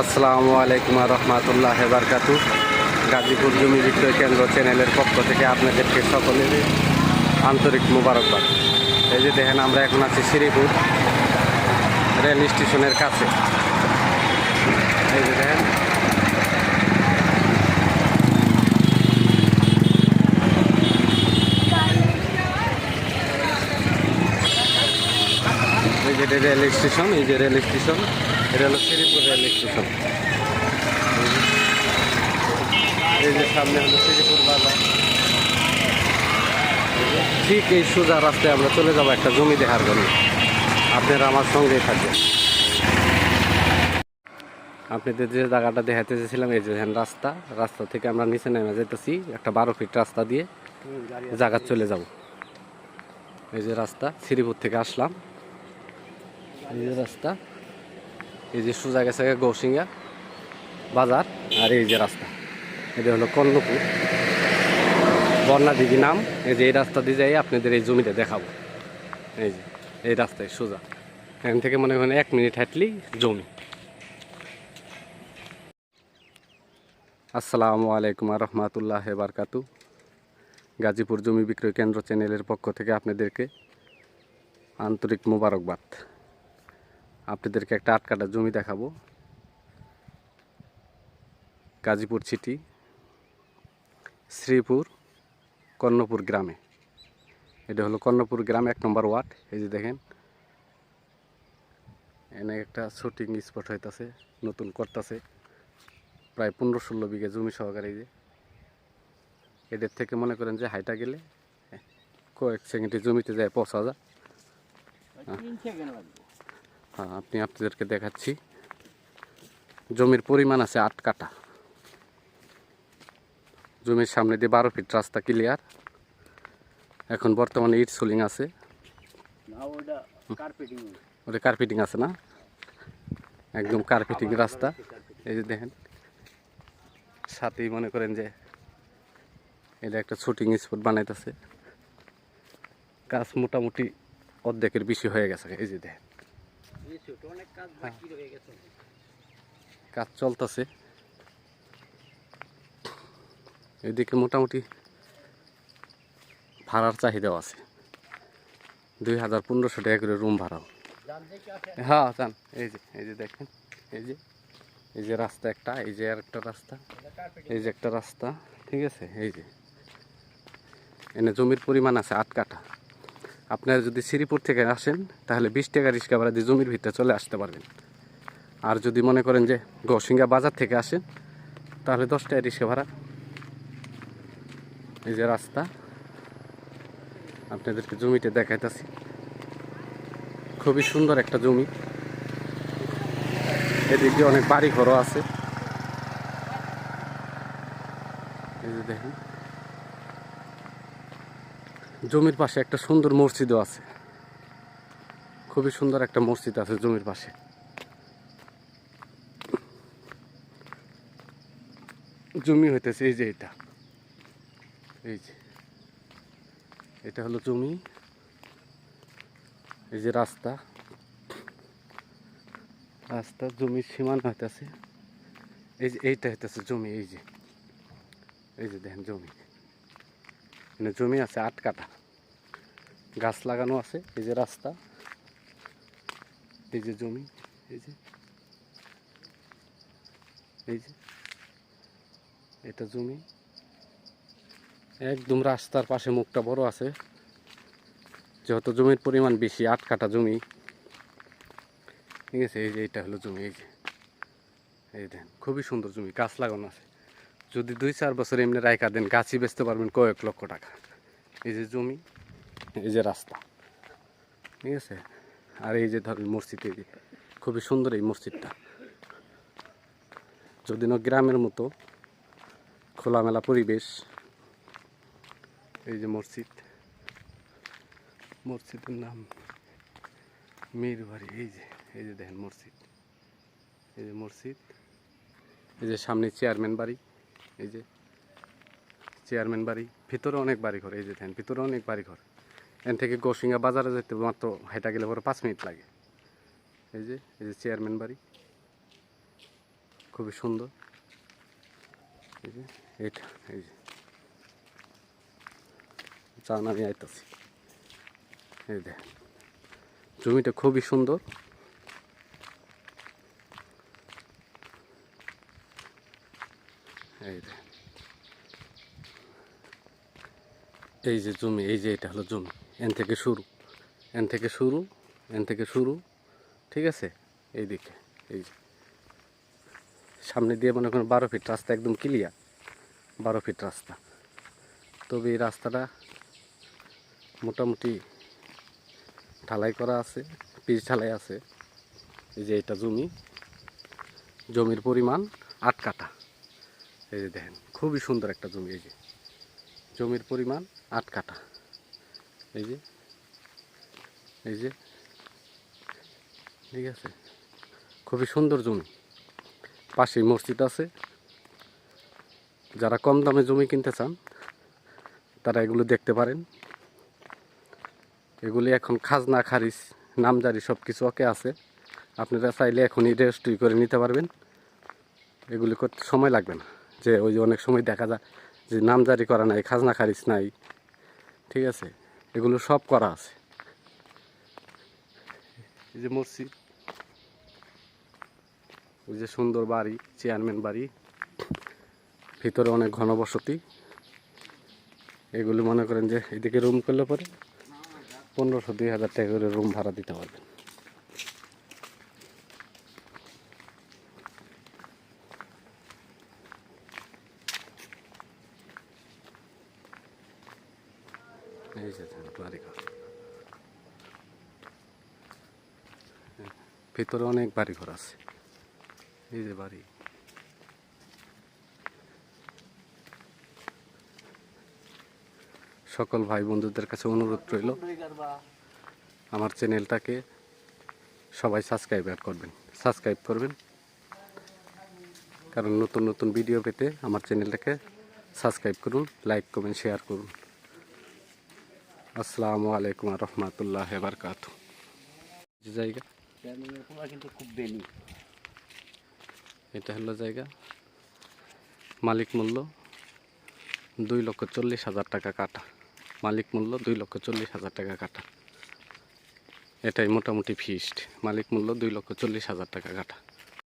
আসসালামু আলাইকুম রহমতুল্লাহ বারকাতু গাজীপুর জমি বিক্রয় কেন্দ্র চ্যানেলের পক্ষ থেকে আপনাদেরকে সকলের আন্তরিক মুবারকবাদ। এই যে দেখেন, আমরা এখন আছি শ্রীপুর রেল স্টেশনের কাছে। এই যে দেখেন এই যে রেল স্টেশন এই যে রেল স্টেশন এটা হলো শ্রীপুর রেল স্টেশন এই যে সামনে হলো শ্রীপুর বাজার। ঠিক এই সোজা রাস্তায় আমরা চলে যাব একটা জমি দেখার জন্য। আপনারা আমার সঙ্গেই থাকবেন। আপনাদের যে জায়গাটা দেখাতে চেয়েছিলাম এই যে রাস্তা রাস্তা থেকে আমরা নিচে নেমে যেতেছি একটা বারো ফিট রাস্তা দিয়ে জায়গা চলে যাব। এই যে রাস্তা শ্রীপুর থেকে আসলাম। এই রাস্তা, এই যে সোজা গেছে গৌসিঙ্গা বাজার আর এই যে রাস্তা। এটা হলো কর্ণপুর বন্যা দিঘি নাম, এই যে এই রাস্তা দিয়ে যাই আপনাদের এই জমিটা দেখাবো। এই যে, এই রাস্তায় সোজা। এখান থেকে মনে করেন এক মিনিট হাঁটলেই জমি। আসসালামু আলাইকুম রহমতুল্লাহ বারকাতু। গাজীপুর জমি বিক্রয় কেন্দ্র চ্যানেলের পক্ষ থেকে আপনাদেরকে আন্তরিক মোবারকবাদ। আপনাদেরকে একটা আটকাটা জমি দেখাবো। গাজীপুর সিটি শ্রীপুর, কর্ণপুর গ্রামে। এটা হলো কর্ণপুর গ্রাম এক নম্বর ওয়ার্ড, এই যে দেখেন। এনে একটা শুটিং স্পট হইতাছে, নতুন করতেছে। প্রায় পনেরো ষোলো বিঘা জমি সহকারে যে। এদের থেকে মনে করেন যে হাইটা গেলে কয়েক সেকেন্ডে জমিতে যায় পৌঁছা যায়। আপনি আপনাদেরকে দেখাচ্ছি। জমির পরিমাণ আছে আট কাটা জমির সামনে দিয়ে বারো ফিট রাস্তা ক্লিয়ার এখন বর্তমানে ইট সোলিং আছে। ওটা কার্পেটিং আছে না? একদম কার্পেটিং রাস্তা। এই যে দেখেন। সাথেই মনে করেন যে এটা একটা শুটিং স্পট বানাইতেছে। কাজ মোটামুটি অর্ধেকের বেশি হয়ে গেছে। এই যে দেখেন। কাজ চলতেছে। এদিকে মোটামুটি ভাড়ার চাহিদাও আছে। দুই হাজার পনেরোশো টাকা করে রুম ভাড়াও হ্যাঁ যান। এই যে এই যে দেখেন এই যে এই যে রাস্তা একটা এই যে আর একটা রাস্তা এই যে একটা রাস্তা ঠিক আছে? এই যে এনে জমির পরিমাণ আছে আট কাঠা। আপনারা যদি শ্রীপুর থেকে আসেন, তাহলে বিশ টাকা রিক্সা ভাড়া দিয়ে জমির ভিতরে চলে আসতে পারবেন। আর যদি মনে করেন যে গৌসিঙ্গা বাজার থেকে আসেন, তাহলে দশ টাকা রিক্সা ভাড়া। এই যে রাস্তা, আপনাদেরকে জমিতে দেখাইতেছি। খুবই সুন্দর একটা জমি। এদিকে অনেক বাড়ি ঘরও আছে দেখেন। জমির পাশে একটা সুন্দর মসজিদও আছে। খুবই সুন্দর একটা মসজিদ আছে জমির পাশে। জমি হইতেছে, এই যে এটা। এই যে। এটা হলো জমি। এই যে রাস্তা। রাস্তা, জমির সীমানা হইতেছে। এই যে এইটা হইতেছে জমি, এই যে। এই যে দেখেন জমি। মানে জমি আছে আট কাটা গাছ লাগানো আছে, এই যে রাস্তা, এই যে জমি, এই যে এই যে, এটা জমি। একদম রাস্তার পাশে মুখটা বড় আছে। যেহেতু জমির পরিমাণ বেশি, আট কাটা জমি। ঠিক আছে, এই যে এইটা হলো জমি, এই যে, এই দেন খুবই সুন্দর জমি, গাছ লাগানো আছে। যদি দুই চার বছর এমনি রায়কা দেন গাছই বেচতে পারবেন কয়েক লক্ষ টাকা। এই যে জমি, এই যে রাস্তা, ঠিক আছে? আর এই যে ধরেন মসজিদ এই খুবই সুন্দর এই মসজিদটা। যদি না গ্রামের মতো খোলামেলা পরিবেশ, এই যে মসজিদ, মসজিদের নাম মীর বাড়ি এই যে এই যে দেখেন মসজিদ। এই যে মসজিদ, এই যে সামনে চেয়ারম্যান বাড়ি। এই যে চেয়ারম্যান বাড়ি, ভিতরে অনেক বাড়ি ঘর এই যে দেখেন, ভিতরে অনেক বাড়ি ঘর এখান থেকে গোসিঙ্গা বাজারে যেতে মাত্র হাইটা গেলে পরে পাঁচ মিনিট লাগে। এই যে এই যে চেয়ারম্যান বাড়ি, খুবই সুন্দর। এই যে এটা এই যে। চান আমি আইতাছি। এই দেখ জমিটা খুবই সুন্দর। এই যে। এই যে জমি, এই যে এটা হলো জমি। এন থেকে শুরু, এন থেকে শুরু, এন থেকে শুরু, ঠিক আছে? এই দিকে, এই যে। সামনে দিয়ে মনে করেন বারো ফিট রাস্তা একদম ক্লিয়ার বারো ফিট রাস্তা। তবে এই রাস্তাটা মোটামুটি ঢালাই করা আছে, পিচ ঢালাই আছে। এই যে এটা জমি, জমির পরিমাণ আট কাঠা। এই যে দেখেন, খুবই সুন্দর একটা জমি, এই যে। জমির পরিমাণ আট কাঠা। এই যে এই যে, ঠিক আছে? খুবই সুন্দর জমি। পাশেই মসজিদ আছে। যারা কম দামে জমি কিনতে চান, তারা এগুলো দেখতে পারেন। এগুলি এখন খাজনা, খারিজ, নামজারি সব কিছু ওকে আছে। আপনারা চাইলে এখনই রেজিস্ট্রি করে নিতে পারবেন। এগুলি করতে সময় লাগবে না। যে ওই যে অনেক সময় দেখা যায় যে নামজারি করা নাই, খাজনা খারিজ নাই, ঠিক আছে? এগুলো সব করা আছে। এই যে মসজিদ, ওই যে সুন্দর বাড়ি, চেয়ারম্যান বাড়ি, ভিতরে অনেক ঘনবসতি। এগুলো মনে করেন যে এদিকে রুম করলে পরে পনেরোশো, দুই হাজার টাকা করে রুম ভাড়া দিতে পারবেন। ভিতরে অনেক বাড়িঘর আছে। এই যে বাড়ি। সকল ভাই বন্ধুদের কাছে অনুরোধ রইল, আমার চ্যানেলটাকে সবাই সাবস্ক্রাইব করবেন সাবস্ক্রাইব করবেন। কারণ নতুন নতুন ভিডিও পেতে আমার চ্যানেলটাকে সাবস্ক্রাইব করুন, লাইক, কমেন্ট, শেয়ার করুন। আসসালামু আলাইকুম রহমতুল্লাহ বারকাত। জায়গা? কিন্তু খুব এটা হলো জায়গা। মালিক মূল্য দুই লক্ষ চল্লিশ হাজার টাকা কাটা। মালিক মূল্য দুই লক্ষ চল্লিশ হাজার টাকা কাটা। এটাই মোটামুটি ফিস্ট মালিক মূল্য দুই লক্ষ চল্লিশ হাজার টাকা কাটা।